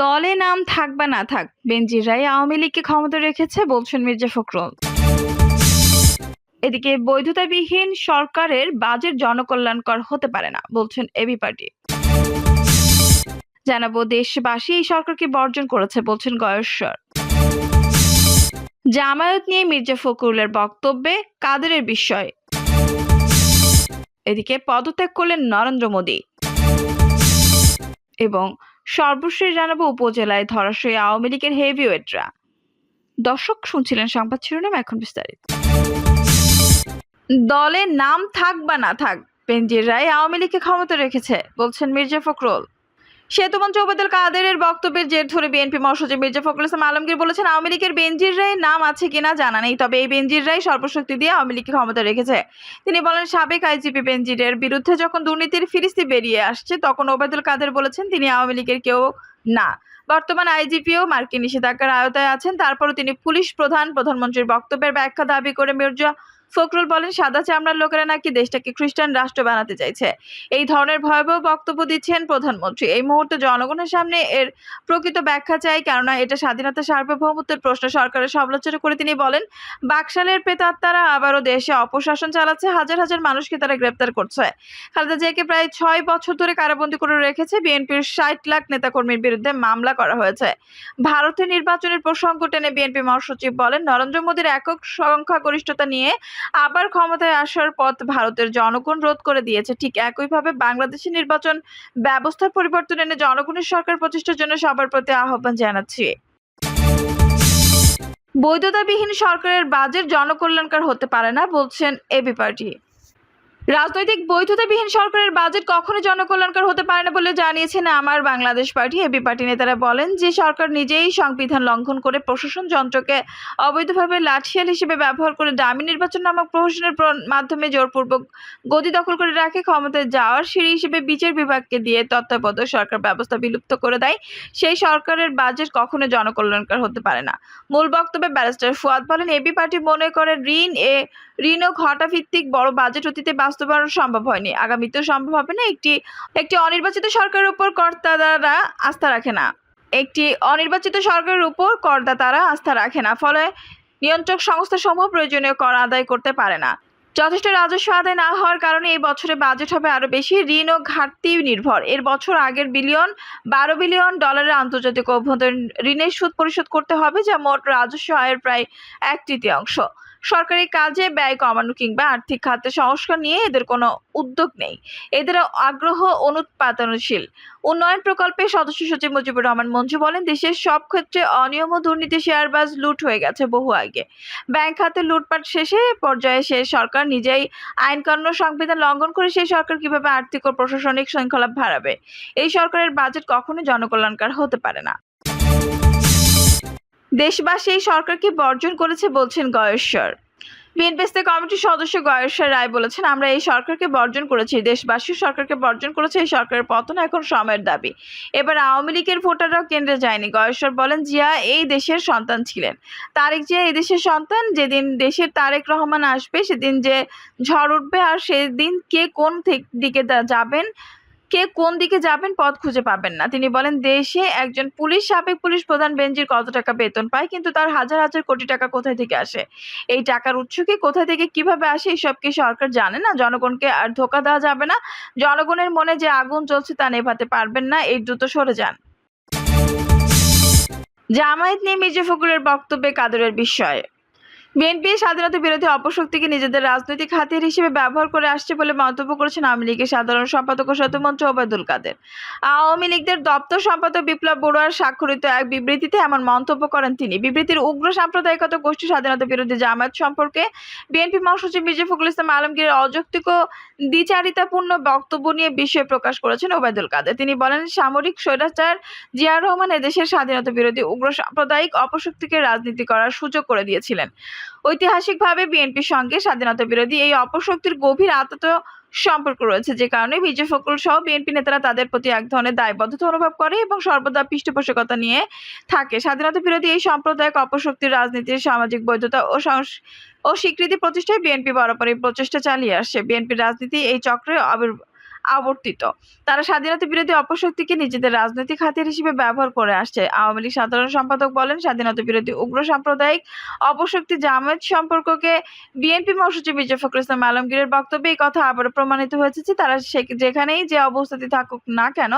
দলে নাম থাক বা না থাক। বেনজির রায় আওয়ামী লীগকে ক্ষমতা রেখেছে, বলছেন মির্জা ফখরুল। এদিকে বৈধতাবিহীন সরকারের বাজেট জনকল্যাণকর হতে পারে না, বলছেন এবি পার্টি। জানাব, দেশবাসী এই সরকারকে বর্জন করেছে, বলছেন গয়েশ্বর। জামায়াত নিয়ে মির্জা ফখরুলের বক্তব্যে কাদেরের বিষয় এদিকে পদত্যাগ করলেন নরেন্দ্র মোদী। এবং সর্বশেষ জানাব উপজেলায় ধরাশয়ী আওয়ামী লীগের হেভিওয়েটরা। দর্শক শুনছিলেন সংবাদ শিরোনাম, এখন বিস্তারিত। দলে নাম থাক বা না থাক বেনজির রায় আওয়ামী লীগকে ক্ষমতা রেখেছে, বলছেন মির্জা ফখরুল। সেতুমন্ত্রী ওবায়দুল কাদেরের বক্তব্যের জের ধরে বিএনপি মহাসচিব মির্জা ফখরুল ইসলাম আলমগীর বলেছেন, আওয়ামী লীগের বেনজির রায়ের নাম আছে কিনা জানা নেই, তবে এই বেনজির রায় সর্বশক্তি দিয়ে আওয়ামী লীগকে ক্ষমতা রেখেছে। তিনি বলেন, সাবেক আইজিপি বেনজিরের বিরুদ্ধে যখন দুর্নীতির ফিরিস্তি বেরিয়ে আসছে, তখন ওবায়দুল কাদের বলেছেন তিনি আওয়ামী লীগের কেউ না। বর্তমান আইজিপিও মার্কিন নিষেধাজ্ঞার আওতায় আছেন, তারপরও তিনি পুলিশ প্রধান, প্রধানমন্ত্রীর বক্তব্যের ব্যাখ্যা দাবি করে মির্জা ফখরুল বলেন, সাদা চামড়ার লোকেরা নাকি দেশটাকে খ্রিস্টান রাষ্ট্র বানাতে চাইছে। এই ধরনের ভয়াবহ বক্তব্য দিচ্ছেন প্রধানমন্ত্রী। এই মুহূর্তে জনগণের সামনে এর প্রকৃত ব্যাখ্যা চাই, কেননা এটা স্বাধীনতা সার্বভৌমত্বের প্রশ্ন। সরকারের সমালোচনা করে তিনি বলেন, বাকশালের প্রেতাত্মারা আবারও দেশে অপশাসন চালাচ্ছে, হাজার হাজার মানুষকে তারা গ্রেপ্তার করছে। খালেদা জিয়াকে প্রায় ছয় বছর ধরে কারাবন্দী করে রেখেছে, বিএনপির ষাট লাখ নেতাকর্মীর বিরুদ্ধে মামলা করা হয়েছে। ভারতের নির্বাচনের প্রসঙ্গ টেনে বিএনপি মহাসচিব বলেন, নরেন্দ্র মোদীর একক সংখ্যাগরিষ্ঠতা নিয়ে আবার ক্ষমতায় আসার পথ ভারতের জনগণ রোধ করে দিয়েছে। ঠিক একইভাবে বাংলাদেশের নির্বাচন ব্যবস্থার পরিবর্তন এনে জনগণের সরকার প্রতিষ্ঠার জন্য সবার প্রতি আহ্বান জানাচ্ছি। বৈধতাবিহীন সরকারের বাজেট জনকল্যাণকার হতে পারে না, বলছেন এবি পার্টি। রাজনৈতিক বৈধতাবিহীন সরকারের বাজেট কখনো জনকল্যাণকর হতে পারে না বলে জানিয়েছেন আমার বাংলাদেশ পার্টি। এবি পার্টি নেতারা বলেন যে, সরকার নিজেই সংবিধান লঙ্ঘন করে প্রশাসন যন্ত্রকে অবৈধভাবে লাঠিয়াল হিসেবে ব্যবহার করে ডামি নির্বাচন নামক প্রহসনের প্র- মাধ্যমে জোরপূর্বক গদি দখল করে রাখে, ক্ষমতায় যাওয়ার সিঁড়ি হিসেবে বিচার বিভাগকে দিয়ে তত্ত্বাবধায়ক সরকার ব্যবস্থা বিলুপ্ত করে দেয়। সেই সরকারের বাজেট কখনো জনকল্যাণকর হতে পারে না। মূল বক্তব্যে ব্যারিস্টার ফুয়াদ বলেন এবি পার্টি মনে করে ঋণ এ ঋণ ও ঘটা ভিত্তিক বড় বাজেট অতীতে বাস্তবায়ন সম্ভব হয়নি। আগামীতেও সম্ভব হবে না। একটি একটি অনির্বাচিত সরকারের উপর কর্তাদারা আস্থা রাখে না। একটি অনির্বাচিত সরকারের উপর করদাতারা আস্থা রাখে না। ফলে নিয়ন্ত্রক সংস্থা সমূহ প্রয়োজনীয় কর আদায় করতে পারে না। যথেষ্ট রাজস্ব আদায় না হওয়ার কারণে এই বছরে বাজেট হবে আরও বেশি। ঋণ ও ঘাটতি নির্ভর। এর বছর আগের বিলিয়ন, বারো বিলিয়ন ডলারের আন্তর্জাতিক অভ্যন্তরীণ ঋণের সুদ পরিশোধ করতে হবে, যা মোট রাজস্ব আয়ের প্রায় এক তৃতীয়াংশ। সরকারি কাজে ব্যয় কমানো কিংবা আর্থিক খাতে সংস্কার নিয়ে এদের কোনো উদ্যোগ নেই। এদের আগ্রহ অনুৎপাদনশীল। উন্নয়ন প্রকল্পের সদস্য সচিব মুজিবুর রহমান মঞ্জু বলেন, দেশের সব ক্ষেত্রে অনিয়ম ও দুর্নীতি শেয়ারবাজ লুট হয়ে গেছে বহু আগে। ব্যাংক খাতে লুটপাট শেষে পর্যায়ে সে সরকার নিজেই আইন কানুন সংবিধান লঙ্ঘন করে সেই সরকার কীভাবে আর্থিক ও প্রশাসনিক শৃঙ্খলা বাড়াবে? এই সরকারের বাজেট কখনো জনকল্যাণকার হতে পারে না। দেশবাসী এই সরকারকে বর্জন করেছে বলছেন গয়েশ্বর বিএনপিস্তে কমিটির সদস্য গয়েশ্বর রায় বলেছেন, আমরা এই সরকারকে বর্জন করেছি, দেশবাসী সরকারকে বর্জন করেছে, এই সরকারের পতন এখন সময়ের দাবি। এবার আওয়ামী লীগের ভোটাররাও কেন্দ্রে যায়নি। গয়েশ্বর বলেন, জিয়া এই দেশের সন্তান ছিলেন। তারেক জিয়া এই দেশের সন্তান, যেদিন দেশের তারেক রহমান আসবে, সেদিন যে ঝড় উঠবে আর সেদিন কে কোন দিকে যাবেন কে কোন দিকে যাবেন পথ খুঁজে পাবেন না। তিনি বলেন, দেশে একজন পুলিশ সাবেক পুলিশ প্রধান বেঞ্জির কত টাকা বেতন পায়, কিন্তু তার হাজার হাজার কোটি টাকা কোথায় থেকে আসে? এই টাকার উৎস কি? কোথা থেকে কীভাবে আসে? এসব কি সরকার জানে না? জনগণকে আর ধোকা দেওয়া যাবে না? জনগণের মনে যে আগুন জ্বলছে তা নেভাতে পারবেন না? এই দ্রুত সরে যান। জামায়াত নিয়ে মির্জা ফখরুলের বক্তব্যে কাদরের বিষয় বিএনপি স্বাধীনতা বিরোধী অপশক্তিকে নিজেদের রাজনৈতিক হাতিয়ার হিসেবে ব্যবহার করে আসছে বলে মন্তব্য করেছেন আওয়ামী লীগের সাধারণ সম্পাদক ও সেতুমন্ত্রী ওবায়দুল কাদের। আওয়ামী লীগদের দপ্তর সম্পাদক বিপ্লব বড়ুয়ার স্বাক্ষরিত এক বিবৃতিতে এমন মন্তব্য করেন তিনি। বিবৃতির উগ্র সাম্প্রদায়িকতা গোষ্ঠী স্বাধীনতা বিরোধী জামায়াত সম্পর্কে বিএনপি মহাসচিব মির্জা ফখরুল ইসলাম আলমগীরের অযৌক্তিক দ্বিচারিতাপূর্ণ বক্তব্য নিয়ে বিস্ময় প্রকাশ করেছেন ওবায়দুল কাদের। তিনি বলেন, সামরিক স্বৈরাচার জিয়া রহমান এদেশের স্বাধীনতা বিরোধী উগ্র সাম্প্রদায়িক অপশক্তিকে রাজনীতি করার সুযোগ করে দিয়েছিলেন। ঐতিহাসিকভাবে বিএনপির সঙ্গে স্বাধীনতা বিরোধী এই অপশক্তির গভীর আতত সম্পর্ক রয়েছে, যে কারণে বিজয় ফখরুল সহ বিএনপি নেতারা তাদের প্রতি এক ধরনের দায়বদ্ধতা অনুভব করে এবং সর্বদা পৃষ্ঠপোষকতা নিয়ে থাকে। স্বাধীনতা বিরোধী এই সাম্প্রদায়িক অপশক্তির রাজনীতির সামাজিক বৈধতা ও ও স্বীকৃতি প্রতিষ্ঠায় বিএনপি বরাবরই প্রচেষ্টা চালিয়ে আসছে। বিএনপির রাজনীতি এই চক্রে আবির আবর্তিত। তারা স্বাধীনতা বিরোধী অপশক্তিকে নিজেদের রাজনৈতিক হাতিয়ার হিসেবে ব্যবহার করে আসছে। আওয়ামী লীগ সাধারণ সম্পাদক বলেন, স্বাধীনতা বিরোধী উগ্র সাম্প্রদায়িক অপশক্তি জামায়াত সম্পর্ককে বিএনপি মহাসচিব মির্জা ফখরুল ইসলাম আলমগীরের বক্তব্যে এই কথা আবারও প্রমাণিত হয়েছে যে তারা যেখানেই যে অবস্থাতে থাকুক না কেন,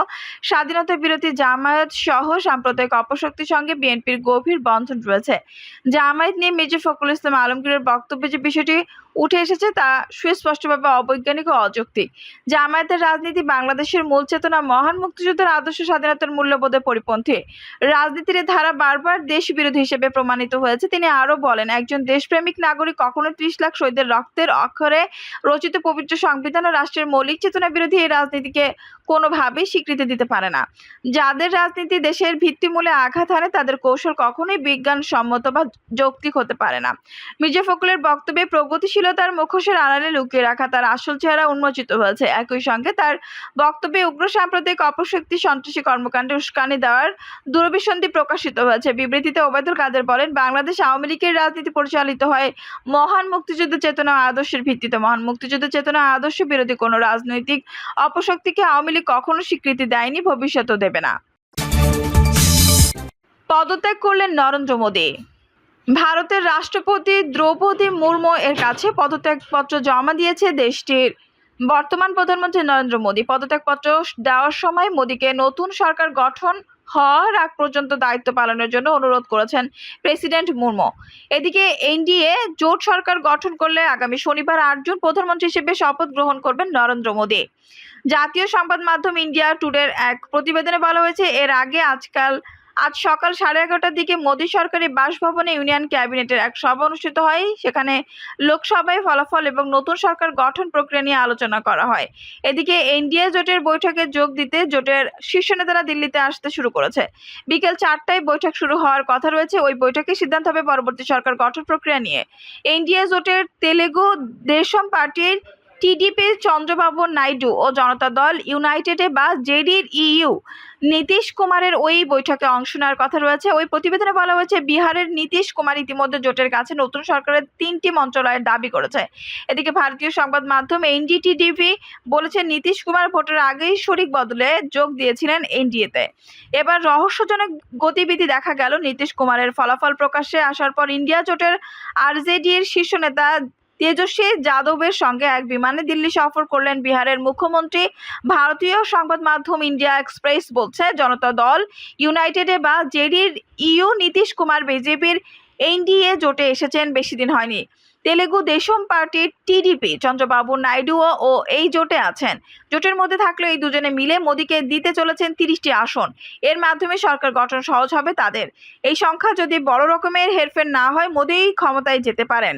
স্বাধীনতা বিরোধী জামায়াত সহ সাম্প্রদায়িক অপশক্তির সঙ্গে বিএনপির গভীর বন্ধন রয়েছে। জামায়াত নিয়ে মির্জা ফখরুল ইসলাম আলমগীরের বক্তব্যে যে বিষয়টি উঠে এসেছে তা সুস্পষ্টভাবে অবৈজ্ঞানিক ও অযৌক্তিক। জামায়াতের রাজনীতি বাংলাদেশের মূল চেতনা মহান মুক্তিযুদ্ধের আদর্শ স্বাধীনতার মূল্যবোধের পরিপন্থী। রাজনীতির ধারা বারবার দেশ বিরোধী হিসেবে প্রমাণিত হয়েছে। তিনি আরও বলেন, একজন দেশপ্রেমিক নাগরিক কখনো ত্রিশ লাখ শহীদের রক্তের অক্ষরে রচিত পবিত্র সংবিধান ও রাষ্ট্রের মৌলিক চেতনা বিরোধী এই রাজনীতিকে কোনোভাবেই স্বীকৃতি দিতে পারে না। যাদের রাজনীতি দেশের ভিত্তিমূলে আঘাত হানে, তাদের কৌশল কখনোই বিজ্ঞানসম্মত বা যৌক্তিক হতে পারে না। মির্জা ফখরুলের বক্তব্যে প্রগতিশীলতার মুখোশের আড়ালে লুকিয়ে রাখা তার আসল চেহারা উন্মোচিত হয়েছে। একই সঙ্গে তার বক্তব্যে উগ্র সাম্প্রদায়িক অপশক্তি, সন্ত্রাসী কর্মকাণ্ডে উস্কানি দেওয়ার দূরভিসন্ধি প্রকাশিত হয়েছে। বিবৃতিতে ওবায়দুল কাদের বলেন, বাংলাদেশ আওয়ামী লীগের রাজনীতি পরিচালিত হয় মহান মুক্তিযুদ্ধ চেতনা আদর্শের ভিত্তিতে। মহান মুক্তিযুদ্ধ চেতনা আদর্শ বিরোধী কোনো রাজনৈতিক অপশক্তিকে আওয়ামী লীগ কখনো স্বীকৃতি দেয়নি, ভবিষ্যতেও দেবে না। পদত্যাগ করলেন নরেন্দ্র মোদী। ভারতের রাষ্ট্রপতি দ্রৌপদী মুর্মু এর কাছে পদত্যাগপত্র জমা দিয়েছে দেশটির। বর্তমান প্রধানমন্ত্রী নরেন্দ্র মোদী পদত্যাগপত্র দেওয়ার সময় মোদীকে নতুন সরকার গঠন হওয়ার আগ পর্যন্ত দায়িত্ব পালনের জন্য অনুরোধ করেছেন প্রেসিডেন্ট মুর্মু। এদিকে এনডিএ জোট সরকার গঠন করলে আগামী শনিবার আট জুন প্রধানমন্ত্রী হিসেবে শপথ গ্রহণ করবেন নরেন্দ্র মোদী। জাতীয় সংবাদ মাধ্যম ইন্ডিয়া টুডের এক প্রতিবেদনে বলা হয়েছে, এর আগে আজকাল আজ সকাল সাড়ে এগারোটার দিকে মোদী সরকারি বাসভবনে ইউনিয়ন ক্যাবিনেটের এক সভা অনুষ্ঠিত হয়। সেখানে লোকসভায় ফলাফল এবং নতুন সরকার গঠন প্রক্রিয়া নিয়ে আলোচনা করা হয়। এদিকে এনডিএ জোটের বৈঠকে যোগ দিতে জোটের শীর্ষ নেতারা দিল্লিতে আসতে শুরু করেছে। বিকেল চারটায় বৈঠক শুরু হওয়ার কথা রয়েছে। ওই বৈঠকে সিদ্ধান্ত হবে পরবর্তী সরকার গঠন প্রক্রিয়া নিয়ে। এনডিএ জোটের তেলেগু দেশম পার্টির টিডিপি, চন্দ্রবাবু নাইডু ও জনতা দল ইউনাইটেডে বা জেডির ইইউ নীতিশ কুমারের ওই বৈঠকে অংশ নেওয়ার কথা রয়েছে। ওই প্রতিবেদনে বলা হয়েছে, বিহারের নীতিশ কুমার ইতিমধ্যে জোটের কাছে নতুন সরকারের তিনটি মন্ত্রণালয়ের দাবি করেছে। এদিকে ভারতীয় সংবাদ মাধ্যম এনডিটিভি বলেছে, নীতিশ কুমার ভোটের আগেই শরিক বদলে যোগ দিয়েছিলেন এনডিএতে। এবার রহস্যজনক গতিবিধি দেখা গেল নীতিশ কুমারের ফলাফল প্রকাশ্যে আসার পর ইন্ডিয়া জোটের আরজেডির শীর্ষ নেতা তেজস্বী যাদবের সঙ্গে এক বিমানে দিল্লি সফর করলেন বিহারের মুখ্যমন্ত্রী। ভারতীয় সংবাদ মাধ্যম ইন্ডিয়া এক্সপ্রেস বলছে, জনতা দল, ইউনাইটেডে বা জেডির ইউ নীতিশ কুমার বিজেপির এনডিএ জোটে এসেছেন, বেশি দিন হয়নি। তেলেগু দেশম পার্টির টিডিপি চন্দ্রবাবু নাইডুও ও এই জোটে আছেন। জোটের মধ্যে থাকলে এই দুজনে মিলে মোদীকে দিতে চলেছেন তিরিশটি আসন। এর মাধ্যমে সরকার গঠন সহজ হবে তাদের। এই সংখ্যা যদি বড় রকমের হেরফের না হয় মোদী ক্ষমতায় যেতে পারেন।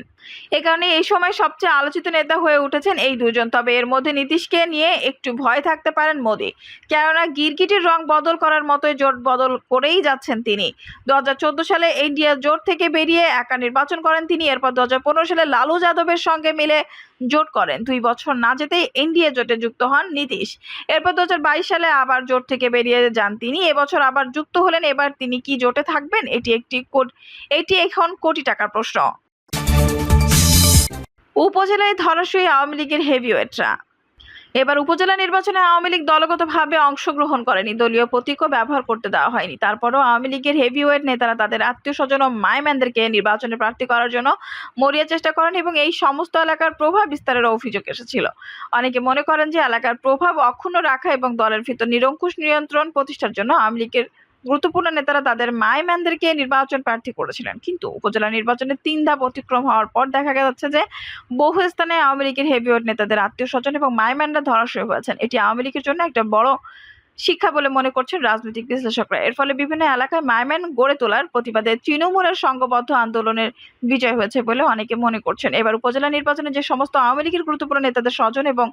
এ কারণে এই সময় সবচেয়ে আলোচিত নেতা হয়ে উঠেছেন এই দুজন। তবে এর মধ্যে নীতিশকে নিয়ে একটু ভয় থাকতে পারেন মোদি। কেননা গিরগিটির রং বদল করার মতোই জোট বদল করেই যাচ্ছেন তিনি। দু হাজার চোদ্দ সালে ইন্ডিয়া জোট থেকে বেরিয়ে একা নির্বাচন করেন তিনি। এরপর দু হাজার পনেরো সালে লালু যাদবের সঙ্গে মিলে জোট করেন। দুই বছর না যেতেই এনডিএ জোটে যুক্ত হন নীতিশ। এরপর দু হাজার বাইশ সালে আবার জোট থেকে বেরিয়ে যান তিনি। এবছর আবার যুক্ত হলেন। এবার তিনি কি জোটে থাকবেন? এটি একটি কোট- এটি এখন কোটি টাকার প্রশ্ন। উপজেলায় ধরাশয়ী আওয়ামী লীগের হেভিওয়েটরা। এবার উপজেলা নির্বাচনে আওয়ামী লীগ দলগতভাবে অংশগ্রহণ করেনি। দলীয় প্রতীকও ব্যবহার করতে দেওয়া হয়নি। তারপরও আওয়ামী লীগের হেভিওয়েট নেতারা তাদের আত্মীয় স্বজন ও মায়ম্যানদেরকে নির্বাচনে প্রার্থী করার জন্য মরিয়া চেষ্টা করেন এবং এই সমস্ত এলাকার প্রভাব বিস্তারের অভিযোগ এসেছিল। অনেকে মনে করেন যে এলাকার প্রভাব অক্ষুণ্ণ রাখা এবং দলের ভিতর নিরঙ্কুশ নিয়ন্ত্রণ প্রতিষ্ঠার জন্য আওয়ামী লীগের গুরুত্বপূর্ণ নেতারা তাদের মায়ম্যানদেরকে নির্বাচন প্রার্থী করেছিলেন। কিন্তু উপজেলা নির্বাচনে তিন ধাপ অতিক্রম হওয়ার পর দেখা যাচ্ছে যে বহু স্থানে আওয়ামী লীগের হেভিওয়েট নেতাদের আত্মীয় স্বজন এবং মায়ম্যানরা ধরাশয় হয়েছেন। এটি আওয়ামী লীগের জন্য একটা বড় শিক্ষা বলে মনে করছেন রাজনৈতিক বিশ্লেষকরা। এর ফলে বিভিন্ন এলাকায় মায়ম্যান গড়ে তোলার প্রতিবাদে তৃণমূলের সংঘবদ্ধ আন্দোলনের বিজয় হয়েছে বলে অনেকে মনে করছেন। এবার উপজেলা নির্বাচনে যে সমস্ত আওয়ামী লীগের গুরুত্বপূর্ণ নেতাদের স্বজন এবং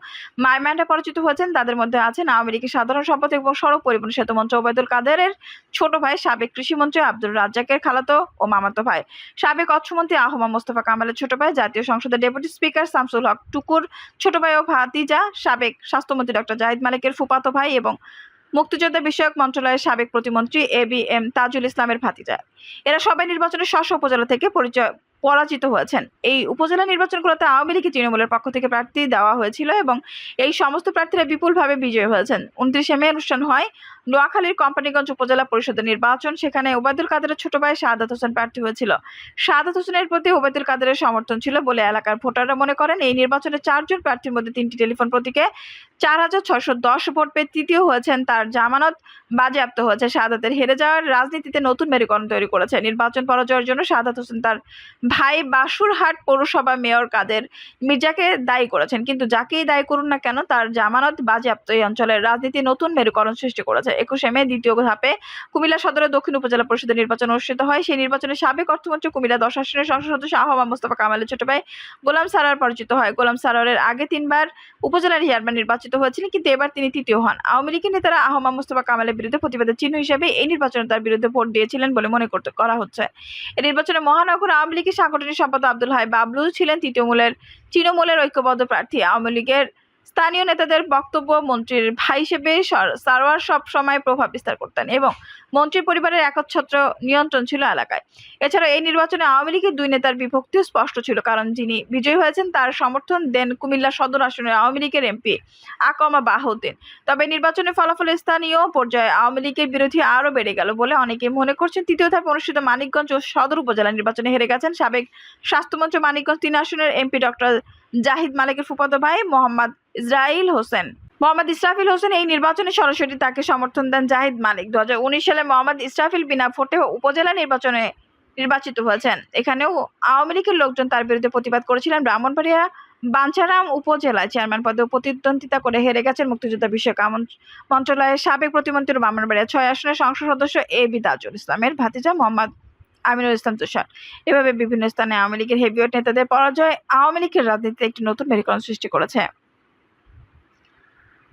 মায়ম্যানরা পরিচিত হয়েছেন, তাদের মধ্যে আছেন আওয়ামী লীগের সাধারণ সম্পাদক এবং সড়ক পরিবহন সেতু মন্ত্রী ওবায়দুল কাদেরের ছোট ভাই সাবেক কৃষিমন্ত্রী আব্দুল রাজ্জাকের খালাতো ও মামাতো ভাই। সাবেক অর্থমন্ত্রী আহমা মোস্তফা কামালের ছোট ভাই, জাতীয় সংসদের ডেপুটি স্পিকার শামসুল হক টুকুর ছোট ভাই ও ভাতিজা, সাবেক স্বাস্থ্যমন্ত্রী ডক্টর জাহিদ মালিকের ফুপাতো ভাই এবং মুক্তিযোদ্ধা বিষয়ক মন্ত্রণালয়ের সাবেক প্রতিমন্ত্রী এ বি এম তাজুল ইসলামের ভাতিজা। এরা সবাই নির্বাচনের স্ব উপজেলা থেকে পরিচয় পরাজিত হয়েছেন। এই উপজেলা নির্বাচনগুলোতে আওয়ামী লীগ তৃণমূলের পক্ষ থেকে প্রার্থী দেওয়া হয়েছিল এবং এই সমস্ত প্রার্থীরা বিপুলভাবে বিজয়ী হয়েছেন। উনত্রিশে মে অনুষ্ঠান হয় নোয়াখালীর কোম্পানিগঞ্জ উপজেলা পরিষদের নির্বাচন। সেখানে ওবায়দুল কাদেরের ছোট ভাই শাহাদাত হোসেন প্রার্থী হয়েছিল। শাহাদাত হোসেনের প্রতি ওবায়দুল কাদেরের সমর্থন ছিল বলে এলাকার ভোটাররা মনে করেন, এই নির্বাচনে চারজন প্রার্থীর মধ্যে তিনটি টেলিফোন প্রতীকে চার হাজার ছশো দশ ভোট পেয়ে তৃতীয় হয়েছেন তার জামানত বাজেয়াপ্ত হয়েছে। শাহাদাতের হেরে যাওয়ার রাজনীতিতে নতুন মেরুকরণ তৈরি করেছে। নির্বাচন পরাজয়ের জন্য শাহাদাত হোসেন তার ভাই বাসুরহাট পৌরসভা মেয়র কাদের মির্জাকে দায়ী করেছেন। কিন্তু যাকেই দায়ী করুন না কেন, তার জামানত বাজেয়াপ্ত। এই অঞ্চলের রাজনীতি নতুন মেরুকরণ সৃষ্টি করেছে। একুশে মে দ্বিতীয় ধাপে কুমিল্লা সদরের দক্ষিণ উপজেলা পরিষদের নির্বাচন অনুষ্ঠিত হয়। সেই নির্বাচনে সাবেক অর্থমন্ত্রী কুমিল্লা দশ আসনের সংসদ সদস্য আহমদ মোস্তফা কামালের ছোট ভাই গোলাম সারার পরিচিত হয়। গোলাম সারারের আগে তিনবার উপজেলার চেয়ারম্যান নির্বাচিত হয়েছিলেন, কিন্তু এবার তিনি তৃতীয় হন। আওয়ামী লীগের নেতারা আহমা মুস্তফা কামালের বিরুদ্ধে প্রতিবাদের চিহ্ন হিসেবে এই নির্বাচনে তার বিরুদ্ধে ভোট দিয়েছিলেন বলে মনে করতে করা হচ্ছে। এই নির্বাচনে মহানগর আওয়ামী লীগের সাংগঠনিক সম্পাদক আব্দুল হাই বাবলু ছিলেন তৃতীয় মূলের, তৃণমূলের ঐক্যবদ্ধ প্রার্থী। আওয়ামী লীগের স্থানীয় নেতাদের বক্তব্য মন্ত্রীর ভাই হিসেবে সর- সারোয়ার সব সময় প্রভাব বিস্তার করতেন এবং মন্ত্রী পরিবারের একচ্ছত্র নিয়ন্ত্রণ ছিল এলাকায়। এছাড়া এই নির্বাচনে আওয়ামী লীগের দুই নেতার বিভক্তিও স্পষ্ট ছিল, কারণ যিনি বিজয়ী হয়েছেন তার সমর্থন দেন কুমিল্লা সদর আসনের আওয়ামী লীগের এমপি আকমা বাহুদ্দিন। তবে নির্বাচনের ফলাফলে স্থানীয় পর্যায়ে আওয়ামী লীগের বিরোধী আরও বেড়ে গেল বলে অনেকে মনে করছেন। তৃতীয় ধাপে অনুষ্ঠিত মানিকগঞ্জ ও সদর উপজেলা নির্বাচনে হেরে গেছেন সাবেক স্বাস্থ্যমন্ত্রী মানিকগঞ্জ তিন আসনের এমপি ডক্টর জাহিদ মালিকের ফুফাতো ভাই মোহাম্মদ ইসরাইল হোসেন। মোহাম্মদ ইসরাফিল হোসেন এই নির্বাচনে সরাসরি তাকে সমর্থন দেন জাহিদ মালিক। দুহাজার উনিশ সালে মোহাম্মদ ইসরাফিল বিনা ভোটে উপজেলা নির্বাচনে নির্বাচিত হয়েছেন। এখানেও আওয়ামী লীগের লোকজন তার বিরুদ্ধে প্রতিবাদ করেছিলেন ব্রাহ্মণবাড়িয়া বাঞ্ছারাম উপজেলায়। চেয়ারম্যান পদে প্রতিদ্বন্দ্বিতা করে হেরে গেছেন মুক্তিযোদ্ধা বিষয়ক মন্ত্রণালয়ের সাবেক প্রতিমন্ত্রী ব্রাহ্মণবাড়িয়া। ছয় আসনের সংসদ সদস্য এ বি তাজুল ইসলামের ভাতিজা মোহাম্মদ আমিনুল ইসলাম তুষার। এভাবে বিভিন্ন স্থানে আওয়ামী লীগের হেভিওয়েট নেতাদের পরাজয় আওয়ামী লীগের রাজনীতিতে একটি নতুন মেরুকরণ সৃষ্টি করেছে।